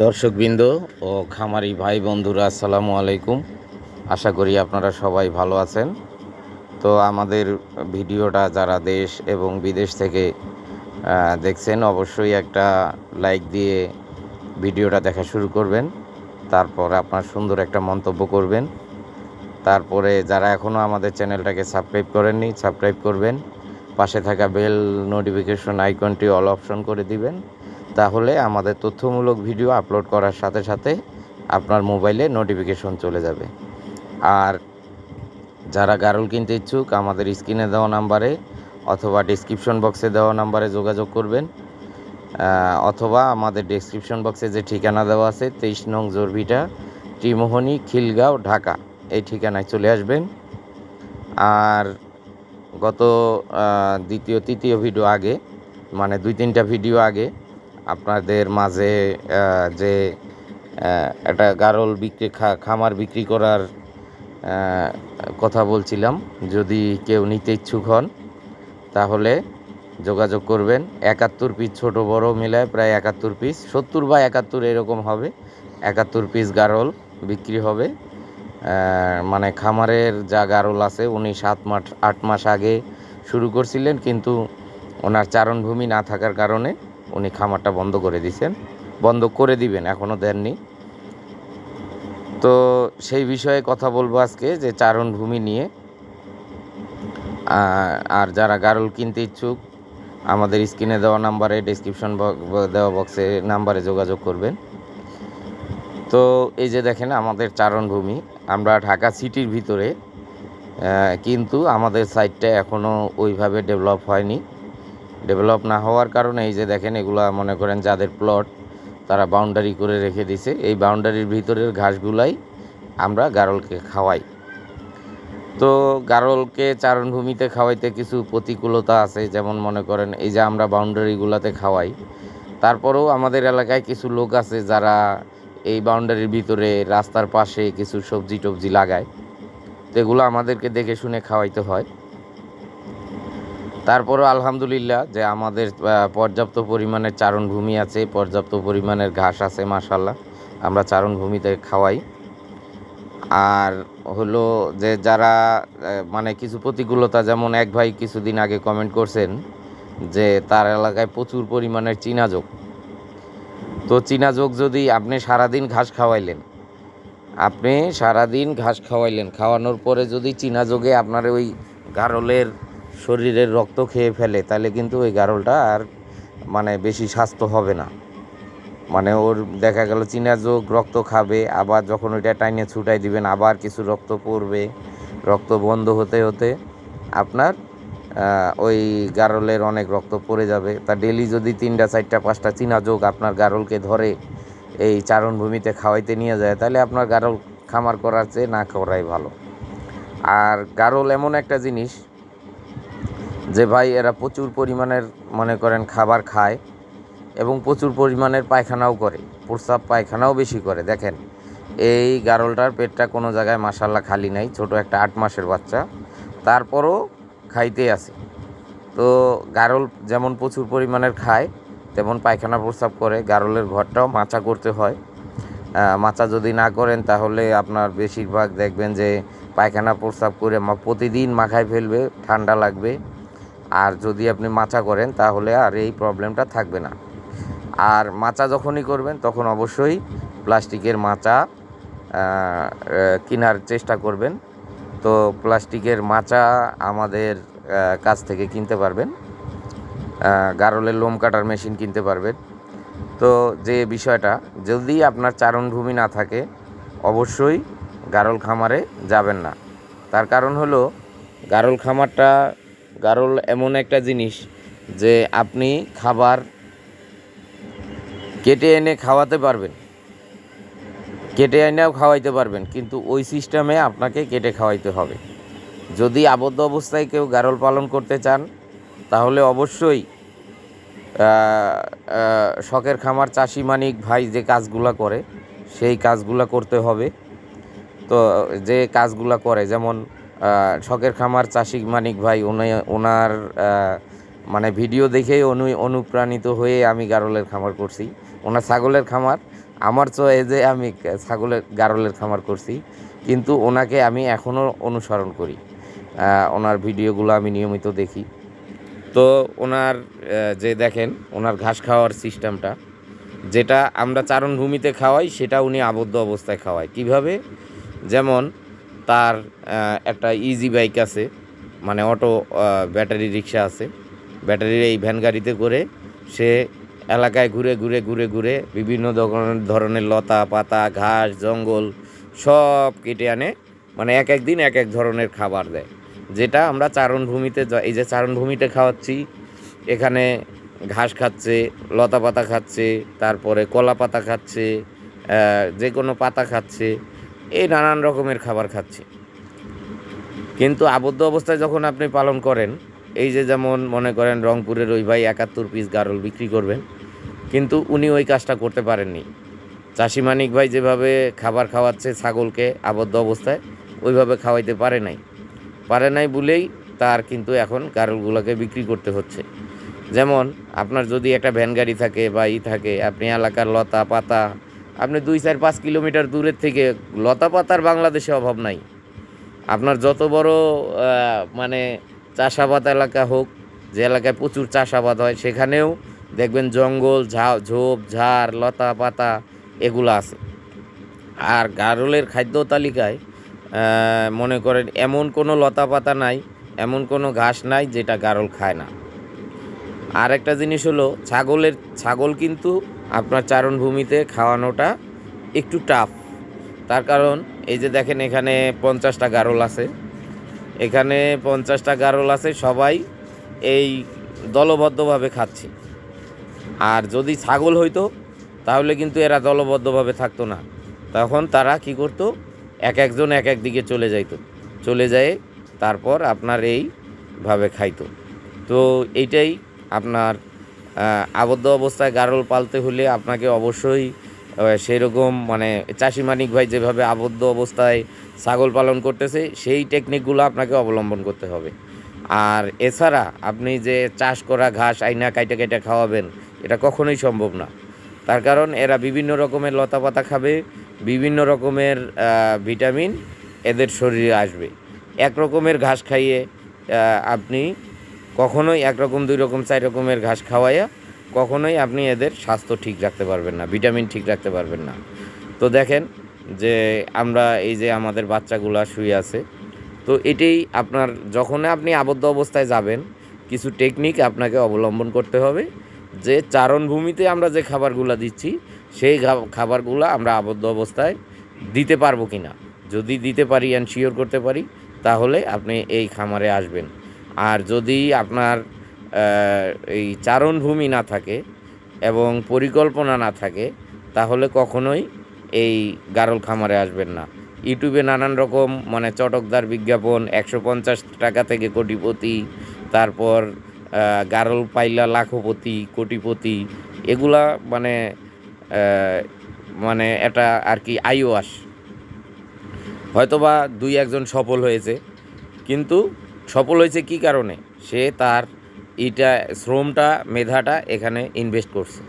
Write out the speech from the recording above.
দর্শকবৃন্দ ও খামারি ভাই বন্ধুরা, আসসালামু আলাইকুম। আশা করি আপনারা সবাই ভালো আছেন। তো আমাদের ভিডিওটা যারা দেশ এবং বিদেশ থেকে দেখছেন, অবশ্যই একটা লাইক দিয়ে ভিডিওটা দেখা শুরু করবেন। তারপর আপনার সুন্দর একটা মন্তব্য করবেন। তারপরে যারা এখনও আমাদের চ্যানেলটাকে সাবস্ক্রাইব করেননি, সাবস্ক্রাইব করবেন। পাশে থাকা বেল নোটিফিকেশন আইকনটি অল অপশন করে দিবেন। তাহলে আমাদের তথ্যমূলক ভিডিও আপলোড করার সাথে সাথে আপনার মোবাইলে নোটিফিকেশন চলে যাবে। আর যারা গারল কিনতে ইচ্ছুক, আমাদের স্ক্রিনে দেওয়া নাম্বারে অথবা ডিসক্রিপশন বক্সে দেওয়া নাম্বারে যোগাযোগ করবেন। অথবা আমাদের ডিসক্রিপশন বক্সে যে ঠিকানা দেওয়া আছে, তেইশ নং জোরভিটা, ত্রিমোহনী, খিলগাঁও, ঢাকা, এই ঠিকানায় চলে আসবেন। আর গত দ্বিতীয়, তৃতীয় ভিডিও আগে মানে দুই, তিনটা ভিডিও আগে আপনাদের মাঝে যে একটা গারল বিক্রি খামার বিক্রি করার কথা বলছিলাম। যদি কেউ নিতে ইচ্ছুক হন, তাহলে যোগাযোগ করবেন। একাত্তর পিস ছোট, বড় মিলায় প্রায় একাত্তর পিস, সত্তর বা একাত্তর এরকম হবে। একাত্তর পিস গারল বিক্রি হবে। মানে খামারের যা গারল আছে, উনি সাত মাস, আট মাস আগে শুরু করছিলেন, কিন্তু ওনার চারণভূমি না থাকার কারণে উনি খামারটা বন্ধ করে দিয়েছেন। বন্ধ করে দিবেন এখনও দেননি। তো সেই বিষয়ে কথা বলব আজকে যে চারণভূমি নিয়ে। আর যারা গারল কিনতে ইচ্ছুক, আমাদের স্ক্রিনে দেওয়া নাম্বারে ডিসক্রিপশন দেওয়া বক্সে নাম্বারে যোগাযোগ করবেন। তো এই যে দেখেন আমাদের চারণভূমি আমরা ঢাকা সিটির ভিতরে কিন্তু আমাদের সাইডটা এখনও ওইভাবে ডেভেলপ হয়নি। ডেভেলপ না হওয়ার কারণে এই যে দেখেন এগুলা মনে করেন যাদের প্লট তারা বাউন্ডারি করে রেখে দিছে। এই বাউন্ডারির ভিতরের ঘাসগুলাই আমরা গারলকে খাওয়াই। তো গারলকে চারণভূমিতে খাওয়াইতে কিছু প্রতিকূলতা আছে, যেমন মনে করেন এই যে আমরা বাউন্ডারিগুলোতে খাওয়াই। তারপরেও আমাদের এলাকায় কিছু লোক আছে যারা এই বাউন্ডারির ভিতরে রাস্তার পাশে কিছু সবজি টবজি লাগায়। তো এগুলো আমাদেরকে দেখে শুনে খাওয়াইতে হয়। তারপরও আলহামদুলিল্লাহ যে আমাদের পর্যাপ্ত পরিমাণের চারণভূমি আছে, পর্যাপ্ত পরিমাণের ঘাস আছে মাশাল্লাহ আমরা চারণভূমিতে খাওয়াই। আর হলো যে যারা মানে কিছু প্রতিকূলতা, যেমন এক ভাই কিছুদিন আগে কমেন্ট করছেন যে তার এলাকায় প্রচুর পরিমাণের চীনাযোগ তো চীনাযোগ যদি আপনি সারাদিন ঘাস খাওয়াইলেন, আপনি সারাদিন ঘাস খাওয়াইলেন, খাওয়ানোর পরে যদি চীনাযোগে আপনার ওই গারলের শরীরের রক্ত খেয়ে ফেলে, তাহলে কিন্তু ওই গারলটা আর মানে বেশি স্বাস্থ্য হবে না। মানে ওর দেখা গেল চীনা যোগ রক্ত খাবে, আবার যখন ওইটা টাইনে ছুটাই দিবেন, আবার কিছু রক্ত পড়বে, রক্ত বন্ধ হতে হতে আপনার ওই গারলের অনেক রক্ত পড়ে যাবে। তা ডেলি যদি তিনটা, চারটা, পাঁচটা চীনা যোগ আপনার গারলকে ধরে এই চারণভূমিতে খাওয়াইতে নিয়ে যায়, তাহলে আপনার গারল খামার করার চেয়ে না করাই ভালো। আর গারল এমন একটা জিনিস যে ভাই এরা প্রচুর পরিমাণের, মনে করেন, খাবার খায় এবং প্রচুর পরিমাণের পায়খানাও করে। প্রস্রাব পায়খানাও বেশি করে, দেখেন। এই গারলটার পেটটা কোনো জায়গায় মাসাল্লা খালি নাই, ছোট একটা আট মাসের বাচ্চা। তারপরও খাইতে আছে। তো গারল যেমন প্রচুর পরিমাণের খায়, তেমন পায়খানা প্রস্রাব করে। গারলের ঘরটাও মাচা করতে হয়। মাচা যদি না করেন, তাহলে আপনার বেশিরভাগ দেখবেন যে পায়খানা প্রস্রাব করে প্রতিদিন মাখায় ফেলবে, ঠান্ডা লাগবে। আর যদি আপনি মাচা করেন, তাহলে আর এই প্রবলেমটা থাকবে না। আর মাচা যখনই করবেন, তখন অবশ্যই প্লাস্টিকের মাচা কেনার চেষ্টা করবেন। তো প্লাস্টিকের মাচা আমাদের কাছ থেকে কিনতে পারবেন। গারলের লোম কাটার মেশিন কিনতে পারবেন। তো যে বিষয়টা, যদি আপনার চারণভূমি না থাকে, অবশ্যই গারল খামারে যাবেন না। তার কারণ হলো, গারল খামারটা গারল এমন একটা জিনিস যে আপনি খাবার কেটে এনে খাওয়াতে পারবেন। কেটে এনেও খাওয়াইতে পারবেন, কিন্তু ওই সিস্টেমে আপনাকে কেটে খাওয়াইতে হবে। যদি আবদ্ধ অবস্থায় কেউ গারল পালন করতে চান, তাহলে অবশ্যই শখের খামার, চাষি মানিক ভাই যে কাজগুলা করে, সেই কাজগুলা করতে হবে। তো যে কাজগুলা করে, যেমন শখের খামার চাষি মানিক ভাই, উনি ওনার মানে ভিডিও দেখেই অনু, অনুপ্রাণিত হয়ে আমি গারলের খামার করছি। ওনার ছাগলের খামার, আমার চয়েজে আমি ছাগলের, গারলের খামার করছি, কিন্তু ওনাকে আমি এখনও অনুসরণ করি। ওনার ভিডিওগুলো আমি নিয়মিত দেখি। তো ওনার যে দেখেন ওনার ঘাস খাওয়ার সিস্টেমটা, যেটা আমরা চারণভূমিতে খাওয়াই, সেটা উনি আবদ্ধ অবস্থায় খাওয়ায়। কীভাবে? যেমন তার একটা ইজি বাইক আছে। মানে অটো ব্যাটারি রিক্সা আছে। ব্যাটারির এই ভ্যান গাড়িতে করে সে এলাকায় ঘুরে ঘুরে ঘুরে ঘুরে বিভিন্ন ধরনের লতা, পাতা, ঘাস, জঙ্গল সব কেটে আনে। মানে এক এক দিন এক এক ধরনের খাবার দেয়। যেটা আমরা চারণভূমিতে এই যে চারণভূমিতে খাওয়াচ্ছি, এখানে ঘাস খাচ্ছে, লতা পাতা খাচ্ছে, তারপরে কলা পাতা খাচ্ছে যে কোনো পাতা খাচ্ছে। এই নানান রকমের খাবার খাচ্ছে। কিন্তু আবদ্ধ অবস্থায় যখন আপনি পালন করেন, এই যে যেমন মনে করেন রংপুরের ওই ভাই একাত্তর পিস গারল বিক্রি করবেন, কিন্তু উনি ওই কাজটা করতে পারেননি। চাষি মানিক ভাই যেভাবে খাবার খাওয়াচ্ছে ছাগলকে আবদ্ধ অবস্থায়, ওইভাবে খাওয়াইতে পারে নাই। পারে নাই বলেই তার কিন্তু এখন গারলগুলোকে বিক্রি করতে হচ্ছে। যেমন আপনার যদি একটা ভ্যান গাড়ি থাকে বা ই থাকে, আপনি এলাকার লতা পাতা আপনি দুই চার পাঁচ কিলোমিটার দূরের থেকে লতা পাতার বাংলাদেশে অভাব নাই। আপনার যত বড় মানে চাষাবাদ এলাকা হোক, যে এলাকায় প্রচুর চাষাবাদ হয়, সেখানেও দেখবেন জঙ্গল, ঝা ঝোপ, ঝাড় লতা পাতা এগুলো আছে। আর গারলের খাদ্য তালিকায় মনে করেন এমন কোনো লতা পাতা নাই, এমন কোনো ঘাস নাই যেটা গারল খায় না। আর একটা জিনিস হলো, ছাগলের ছাগল কিন্তু আপনার চারণভূমিতে খাওয়ানোটা একটু টাফ তার কারণ, এই যে দেখেন এখানে পঞ্চাশটা গারল আছে। এখানে পঞ্চাশটা গারল আছে, সবাই এই দলবদ্ধভাবে খাচ্ছে। আর যদি ছাগল হইতো, তাহলে কিন্তু এরা দলবদ্ধভাবে থাকতো না। তখন তারা কি করতো, এক একজন এক এক দিকে চলে যাইতো। চলে যায় তারপর আপনার এইভাবে খাইতো। তো এইটাই আপনার আবদ্ধ অবস্থায় গারল পালতে হলে আপনাকে অবশ্যই সেই রকম মানে চাষি মানিক ভাই যেভাবে আবদ্ধ অবস্থায় ছাগল পালন করতেছে, সেই টেকনিকগুলো আপনাকে অবলম্বন করতে হবে। আর এছাড়া আপনি যে চাষ করা ঘাস আইনা কাইটা কাইটা খাওয়াবেন, এটা কখনোই সম্ভব না। তার কারণ এরা বিভিন্ন রকমের লতা পাতা খাবে, বিভিন্ন রকমের ভিটামিন এদের শরীরে আসবে। এক রকমের ঘাস খাইয়ে আপনি কখনোই একরকম দুই রকম, চার রকমের ঘাস খাওয়াইয়া কখনোই আপনি এদের স্বাস্থ্য ঠিক রাখতে পারবেন না, ভিটামিন ঠিক রাখতে পারবেন না। তো দেখেন যে আমরা এই যে আমাদের বাচ্চাগুলা শুয়ে আছে, তো এটাই আপনার যখন আপনি আবদ্ধ অবস্থায় যাবেন, কিছু টেকনিক আপনাকে অবলম্বন করতে হবে যে চারণভূমিতে আমরা যে খাবারগুলো দিচ্ছি, সেই খাবারগুলো আমরা আবদ্ধ অবস্থায় দিতে পারব কি না যদি দিতে পারি অ্যান্ড শিওর করতে পারি, তাহলে আপনি এই খামারে আসবেন। আর যদি আপনার এই চারণভূমি না থাকে এবং পরিকল্পনা না থাকে, তাহলে কখনোই এই গারল খামারে আসবেন না। ইউটিউবে নানান রকম মানে চটকদার বিজ্ঞাপন, একশো পঞ্চাশ টাকা থেকে কোটিপতি, তারপর গারল পাইলা লাখপতি, কোটিপতি, এগুলা মানে মানে এটা আর কি আইওয়াস। হয়তোবা দুই একজন সফল হয়েছে, কিন্তু সফল হয়েছে কি কারণে? সে তার এটা শ্রমটা মেধাটা এখানে ইনভেস্ট করছে।